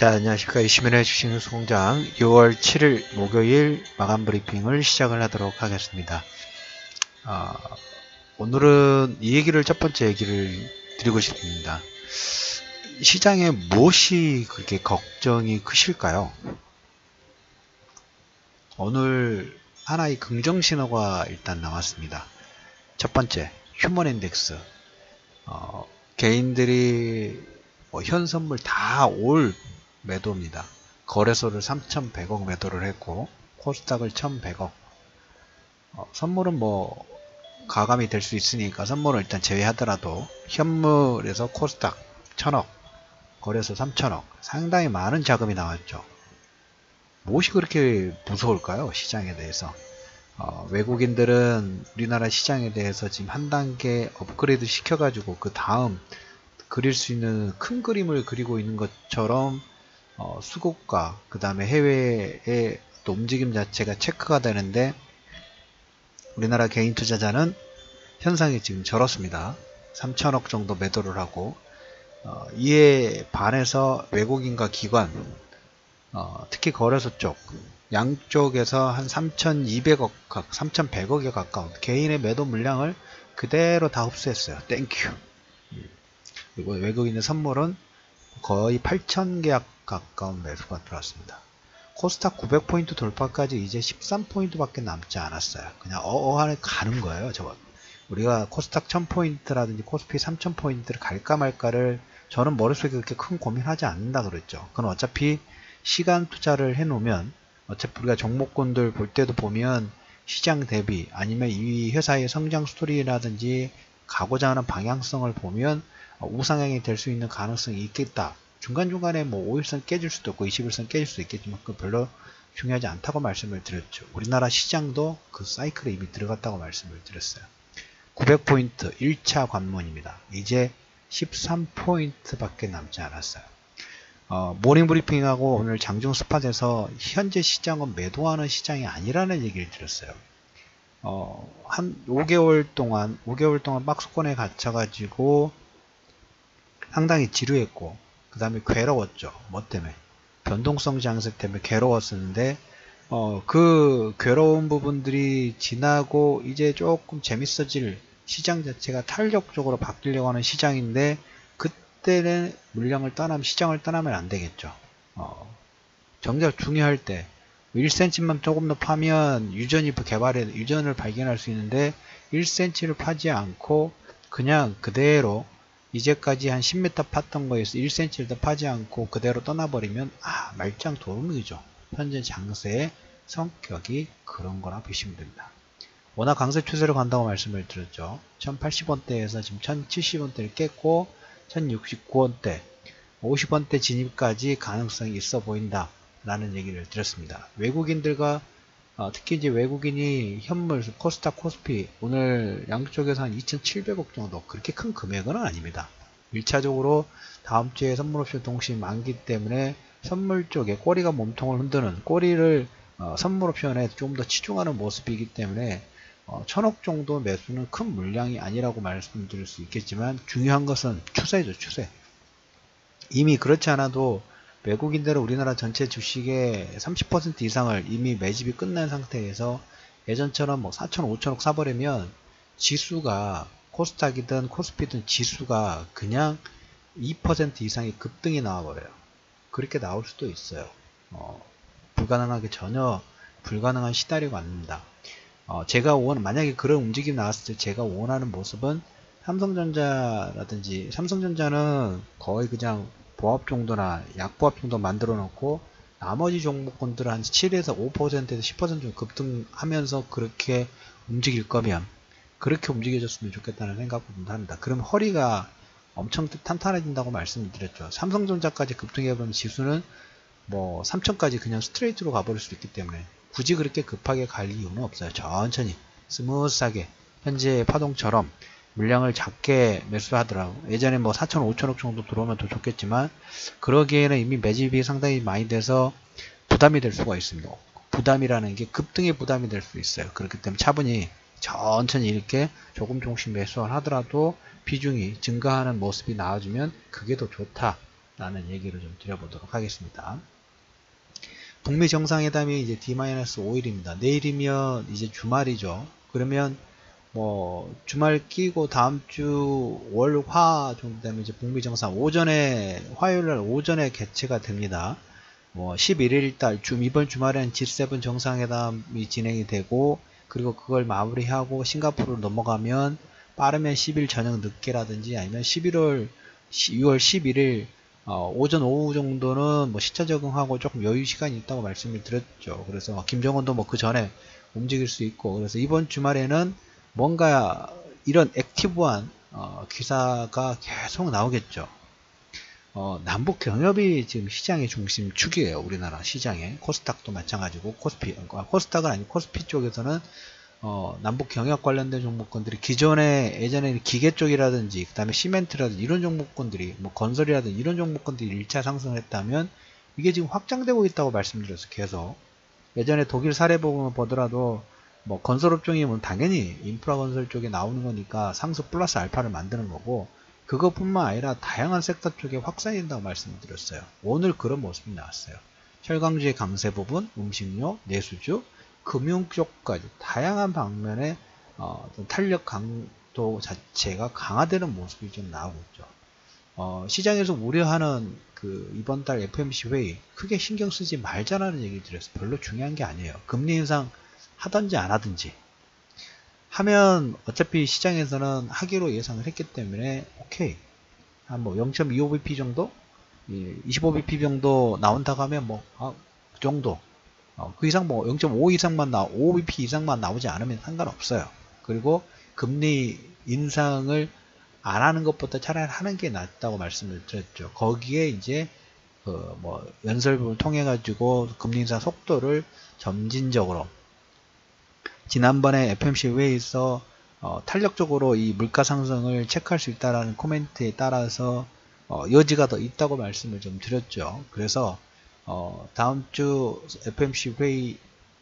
자, 안녕하십니까. 이시민의 주식 뉴스 공장 6월 7일 목요일 마감 브리핑을 시작을 하도록 하겠습니다. 아, 오늘은 이 얘기를 첫 번째 얘기를 드리고 싶습니다. 시장에 무엇이 그렇게 걱정이 크실까요? 오늘 하나의 긍정 신호가 일단 나왔습니다. 첫 번째, 휴먼 인덱스. 어, 개인들이 뭐 현 선물 다 올 매도입니다. 거래소를 3,100억 매도를 했고 코스닥을 1,100억. 어, 선물은 뭐 가감이 될 수 있으니까 선물을 일단 제외하더라도 현물에서 코스닥 1,000억, 거래소 3,000억 상당히 많은 자금이 나왔죠. 무엇이 그렇게 무서울까요? 시장에 대해서. 어, 외국인들은 우리나라 시장에 대해서 지금 한 단계 업그레이드 시켜가지고 그 다음 그릴 수 있는 큰 그림을 그리고 있는 것처럼 어, 수급과 그 다음에 해외의 또 움직임 자체가 체크가 되는데 우리나라 개인 투자자는 현상이 지금 저렇습니다. 3천억 정도 매도를 하고 어, 이에 반해서 외국인과 기관 어, 특히 거래소 쪽 양쪽에서 한 3,200억, 3,100억에 가까운 개인의 매도 물량을 그대로 다 흡수했어요. 땡큐. 그리고 외국인의 선물은 거의 8,000개 가까운 매수가 들어왔습니다. 코스닥 900포인트 돌파까지 이제 13포인트밖에 남지 않았어요. 그냥 어어하게 가는 거예요. 저거. 우리가 코스닥 1000포인트라든지 코스피 3000포인트를 갈까 말까를 저는 머릿속에 그렇게 큰 고민하지 않는다 그랬죠. 그건 어차피 시간 투자를 해놓으면 어차피 우리가 종목군들 볼 때도 보면 시장 대비 아니면 이 회사의 성장 스토리라든지 가고자 하는 방향성을 보면 우상향이 될 수 있는 가능성이 있겠다. 중간중간에 뭐 5일선 깨질 수도 있고 21선 깨질 수도 있겠지만 그 별로 중요하지 않다고 말씀을 드렸죠. 우리나라 시장도 그 사이클에 이미 들어갔다고 말씀을 드렸어요. 900포인트 1차 관문입니다. 이제 13포인트 밖에 남지 않았어요. 어, 모닝 브리핑하고 오늘 장중 스팟에서 현재 시장은 매도하는 시장이 아니라는 얘기를 드렸어요. 어, 한 5개월 동안 5개월 동안 박스권에 갇혀가지고 상당히 지루했고 그 다음에 괴로웠죠. 뭐 때문에? 변동성 장세 때문에 괴로웠었는데 어, 그 괴로운 부분들이 지나고 이제 조금 재밌어질 시장 자체가 탄력적으로 바뀌려고 하는 시장인데 그때는 물량을 떠나면 시장을 떠나면 안 되겠죠. 어, 정작 중요할 때 1cm만 조금 더 파면 유전이 개발해 유전을 발견할 수 있는데 1cm를 파지 않고 그냥 그대로 이제까지 한 10m 팠던 거에서 1cm를 더 파지 않고 그대로 떠나버리면 아 말짱 도루묵이죠. 현재 장세의 성격이 그런 거라 보시면 됩니다. 워낙 강세 추세로 간다고 말씀을 드렸죠. 1080원대에서 지금 1070원대를 깼고 1069원대 50원대 진입까지 가능성이 있어 보인다 라는 얘기를 드렸습니다. 외국인들과 어, 특히 이제 외국인이 현물, 코스닥, 코스피 오늘 양쪽에서 한 2,700억 정도 그렇게 큰 금액은 아닙니다. 1차적으로 다음 주에 선물옵션 동시 만기 때문에 선물 쪽에 꼬리가 몸통을 흔드는 꼬리를 어, 선물옵션에 좀 더 치중하는 모습이기 때문에 어, 천억 정도 매수는 큰 물량이 아니라고 말씀드릴 수 있겠지만 중요한 것은 추세죠 추세 이미 그렇지 않아도 외국인들은 우리나라 전체 주식의 30% 이상을 이미 매집이 끝난 상태에서 예전처럼 뭐 4천, 5천억 사버리면 지수가 코스닥이든 코스피든 지수가 그냥 2% 이상의 급등이 나와버려요. 그렇게 나올 수도 있어요. 어, 불가능하게 전혀 불가능한 시나리오가 아닙니다. 어, 제가 원 만약에 그런 움직임이 나왔을 때 제가 원하는 모습은 삼성전자라든지 삼성전자는 거의 그냥 보합 정도나 약보합 정도 만들어 놓고 나머지 종목군들은 한 7에서 5%에서 10% 정도 급등하면서 그렇게 움직일 거면 그렇게 움직여줬으면 좋겠다는 생각부터 합니다. 그럼 허리가 엄청 탄탄해진다고 말씀을 드렸죠. 삼성전자까지 급등해보면 지수는 뭐 3천까지 그냥 스트레이트로 가버릴 수 있기 때문에 굳이 그렇게 급하게 갈 이유는 없어요. 천천히 스무스하게 현재 파동처럼 물량을 작게 매수하더라고. 예전에 뭐 4천, 5천억 정도 들어오면 더 좋겠지만 그러기에는 이미 매집이 상당히 많이 돼서 부담이 될 수가 있습니다. 부담이라는 게 급등의 부담이 될 수 있어요. 그렇기 때문에 차분히 천천히 이렇게 조금 조금씩 매수를 하더라도 비중이 증가하는 모습이 나와주면 그게 더 좋다. 라는 얘기를 좀 드려보도록 하겠습니다. 북미 정상회담이 이제 D-5일입니다. 내일이면 이제 주말이죠. 그러면 뭐 주말 끼고 다음 주 월 화 정도 되면 이제 북미 정상 오전에 화요일 날 오전에 개최가 됩니다. 뭐 11일 달 주, 이번 주말에는 G7 정상회담이 진행이 되고 그리고 그걸 마무리하고 싱가포르로 넘어가면 빠르면 10일 저녁 늦게라든지 아니면 11월 6월 11일 어, 오전 오후 정도는 뭐 시차 적응하고 조금 여유 시간이 있다고 말씀을 드렸죠. 그래서 김정은도 뭐 그 전에 움직일 수 있고 그래서 이번 주말에는 뭔가 이런 액티브한 어, 기사가 계속 나오겠죠. 어, 남북 경협이 지금 시장의 중심 축이에요. 우리나라 시장에 코스닥도 마찬가지고 코스피 아, 코스닥은 아니고 코스피 쪽에서는 어, 남북 경협 관련된 종목군들이 기존에 예전에 기계 쪽이라든지 그다음에 시멘트라든지 이런 종목군들이 뭐 건설이라든지 이런 종목군들이 1차 상승을 했다면 이게 지금 확장되고 있다고 말씀드렸어요. 계속 예전에 독일 사례 보면 보더라도 뭐 건설업종이면 당연히 인프라 건설 쪽에 나오는 거니까 상수 플러스 알파를 만드는 거고 그것뿐만 아니라 다양한 섹터 쪽에 확산이 된다고 말씀드렸어요. 오늘 그런 모습이 나왔어요. 철강주의 강세 부분, 음식료, 내수주, 금융 쪽까지 다양한 방면의 어, 탄력 강도 자체가 강화되는 모습이 좀 나오고 있죠. 어, 시장에서 우려하는 그 이번 달 FMC 회의 크게 신경 쓰지 말자라는 얘기 드렸어요. 별로 중요한 게 아니에요. 금리 인상 하든지 안 하든지. 하면 어차피 시장에서는 하기로 예상을 했기 때문에 오케이. 한 뭐 0.25bp 정도? 25bp 정도 나온다고 하면 뭐 아, 그 정도. 어, 그 이상 뭐 0.5 이상만 나 5bp 이상만 나오지 않으면 상관없어요. 그리고 금리 인상을 안 하는 것보다 차라리 하는 게 낫다고 말씀을 드렸죠. 거기에 이제 그 뭐 연설부를 통해 가지고 금리 인상 속도를 점진적으로 지난번에 FMC 회의에서 어, 탄력적으로 이 물가 상승을 체크할 수 있다라는 코멘트에 따라서 어, 여지가 더 있다고 말씀을 좀 드렸죠. 그래서 어, 다음 주 FMC 회의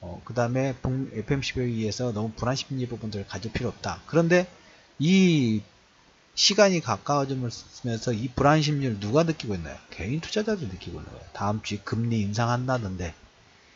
어, 그 다음에 FMC 회의에서 너무 불안 심리 부분들을 가질 필요 없다. 그런데 이 시간이 가까워지면서 이 불안 심리를 누가 느끼고 있나요? 개인 투자자들 느끼고 있는 거예요. 다음 주에 금리 인상한다는데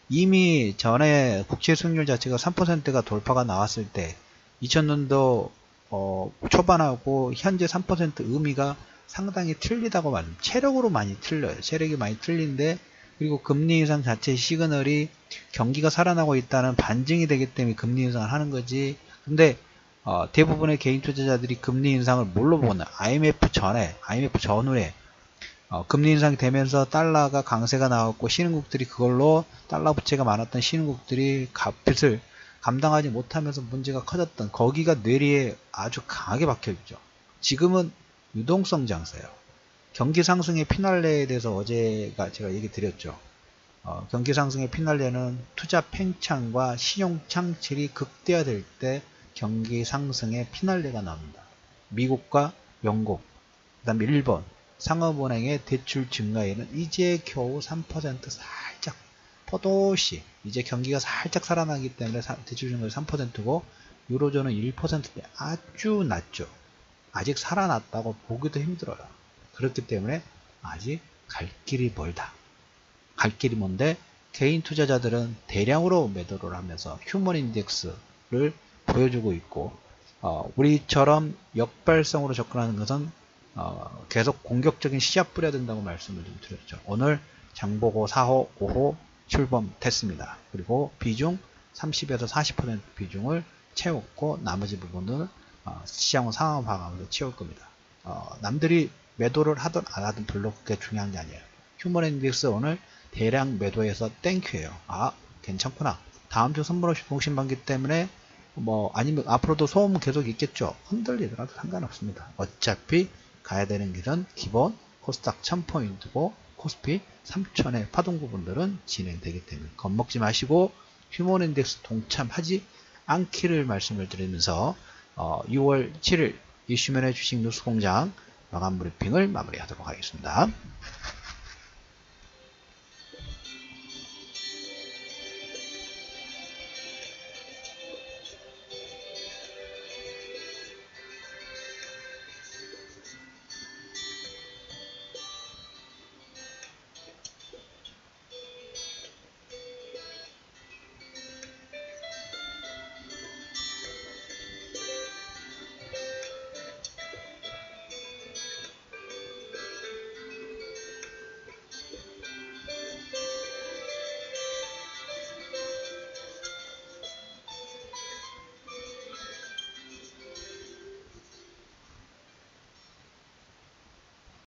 이미 전에 국채 수익률 자체가 3%가 돌파가 나왔을 때 2000년도 어, 초반하고 현재 3% 의미가 상당히 틀리다고 말합니다. 체력으로 많이 틀려요. 체력이 많이 틀린데 그리고 금리 인상 자체 시그널이 경기가 살아나고 있다는 반증이 되기 때문에 금리 인상을 하는 거지. 근데 어, 대부분의 개인 투자자들이 금리 인상을 뭘로 보나? IMF 전에, IMF 전후에 어, 금리 인상이 되면서 달러가 강세가 나왔고 신흥국들이 그걸로 달러 부채가 많았던 신흥국들이 값을 감당하지 못하면서 문제가 커졌던 거기가 뇌리에 아주 강하게 박혀있죠. 지금은 유동성 장세예요. 경기 상승의 피날레에 대해서 어제가 제가 얘기 드렸죠. 어, 경기 상승의 피날레는 투자 팽창과 신용 창출이 극대화될 때 경기 상승의 피날레가 나옵니다. 미국과 영국, 그 다음에 일본, 상업은행의 대출 증가에는 이제 겨우 3% 살짝 포도시 이제 경기가 살짝 살아나기 때문에 대출 증가율 3%고 유로존은 1%대 아주 낮죠. 아직 살아났다고 보기도 힘들어요. 그렇기 때문에 아직 갈 길이 멀다. 갈 길이 뭔데 개인 투자자들은 대량으로 매도를 하면서 휴먼 인덱스를 보여주고 있고 어, 우리처럼 역발성으로 접근하는 것은 어, 계속 공격적인 시합 뿌려야 된다고 말씀을 좀 드렸죠. 오늘 장보고 4호, 5호 출범됐습니다. 그리고 비중 30에서 40% 비중을 채웠고 나머지 부분을 어, 시장 상황 봐가면서 채울 겁니다. 어, 남들이 매도를 하든 안 하든 별로 그게 중요한 게 아니에요. 휴먼 인덱스 오늘 대량 매도해서 땡큐예요. 아 괜찮구나. 다음 주 선물 없이 동신반기 때문에 뭐 아니면 앞으로도 소음 계속 있겠죠. 흔들리더라도 상관없습니다. 어차피 가야 되는 길은 기본 코스닥 1000포인트고 코스피 3000의 파동 부분들은 진행되기 때문에 겁먹지 마시고 휴먼 인덱스 동참하지 않기를 말씀을 드리면서 어, 6월 7일 이슈면의 주식 뉴스 공장 마감 브리핑을 마무리하도록 하겠습니다.